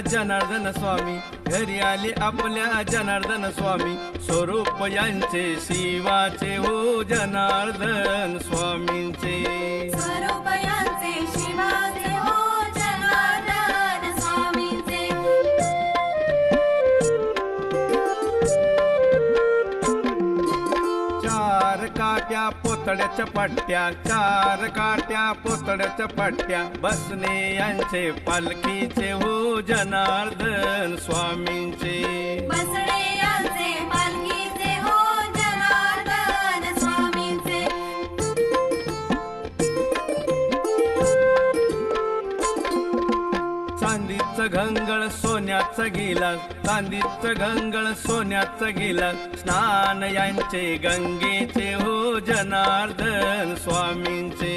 जनार्दन स्वामी. घरी आले आपल्या जनार्दन स्वामी. स्वरूप यांचे शिवाचे हो जनार्दन स्वामींचे. काट्या पोतड्याच्या पट्ट्या चार काट्या पोतड्याच्या पट्ट्या. बसणे यांचे पालखीचे हो जनार्दन स्वामींचे. घंगळ सोन्याचं गेला चांदीच घंगळ सोन्याचं गेला स्नान यांचे गंगेचे हो जनार्दन स्वामींचे.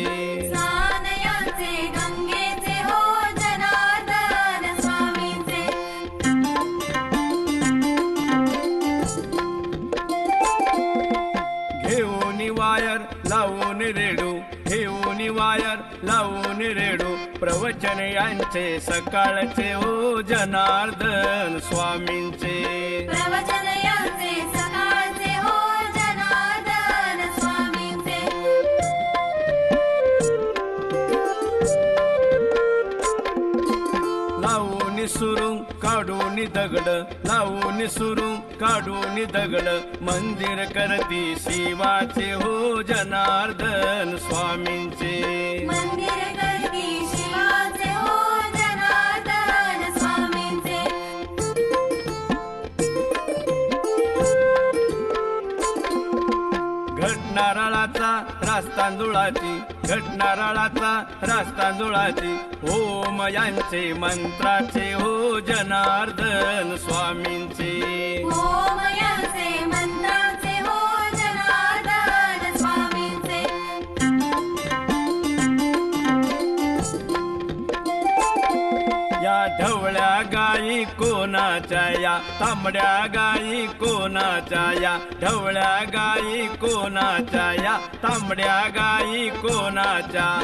प्रवचन यांचे सकाळचे हो जनार्दन स्वामींचे. प्रवचन यांचे सकाळचे हो जनार्दन स्वामींचे. लावून सुरू काढून दगड लावून सुरू काढून दगड. मंदिर करती शिवाचे हो जनार्दन स्वामींचे. रास तांदुळाची घटनाराळाचा रास तांदुळाची ओम यांचे मंत्राचे हो जनार्दन स्वामींचे. ढवळ्या गाई कोणाच्या या? तांबड्या गाई कोणाच्या या? ढवळ्या गाई कोणाच्या या? तांबड्या गाई कोणाच्या?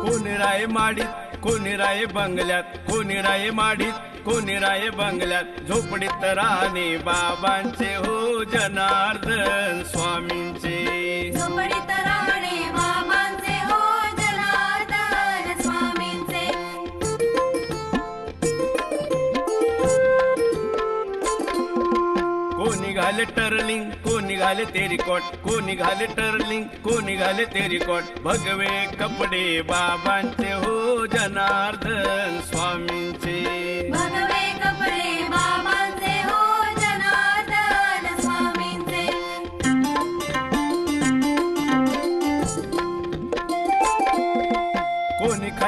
हो कोणी राय माडीत कोणी राय बंगल्यात? कोणी राय माडीत? कोणी राय बंगल्यात झोपडीत राहणे बाबांचे हो जनार्दन स्वामींचे. झोपडीत राहणे बाबांचे हो जनार्दन स्वामींचे. कोणी घाले टर्लिंग कोणी घाले तेरिकॉट कोणी घाले टर्लिंग कोणी घाले तेरिकॉट. भगवे कपडे बाबांचे हो जनार्दन स्वामींचे.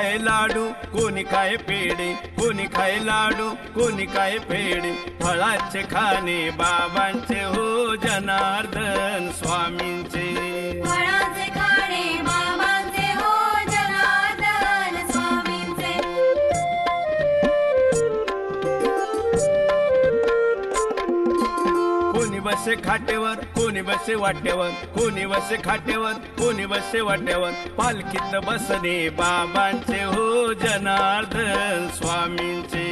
खाय लाडू कोणी खाय पेढे कोणी खाय लाडू कोणी खाय पेढे. फळाचे खाणे बाबांचे हो जनार्दन स्वामींचे बसे खाटेवर कोणी बसे वाट्यावर कोणी बसे खाटेवर कोणी बसे वाट्यावर पालखीत बसणे बाबांचे हो जनार्दन स्वामींचे.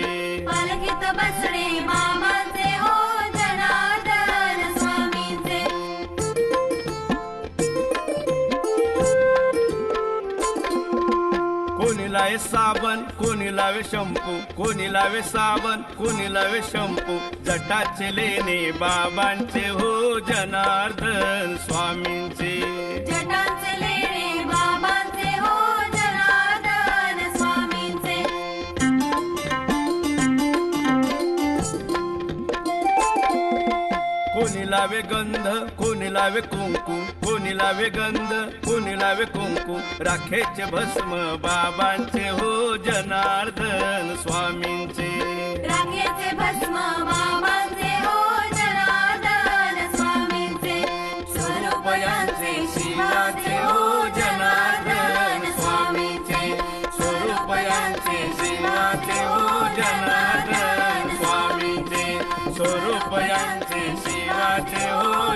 लावे साबण कोणी लावे शंपू कोणी लावे साबण कोणी लावे शंपू. जटाचे लेणे बाबांचे हो जनार्दन स्वामींचे कोणी लावे गंध कोणी लावे कुंकू कोणी लावे गंध कोणी लावे कुंकू. राखेचे भस्म बाबांचे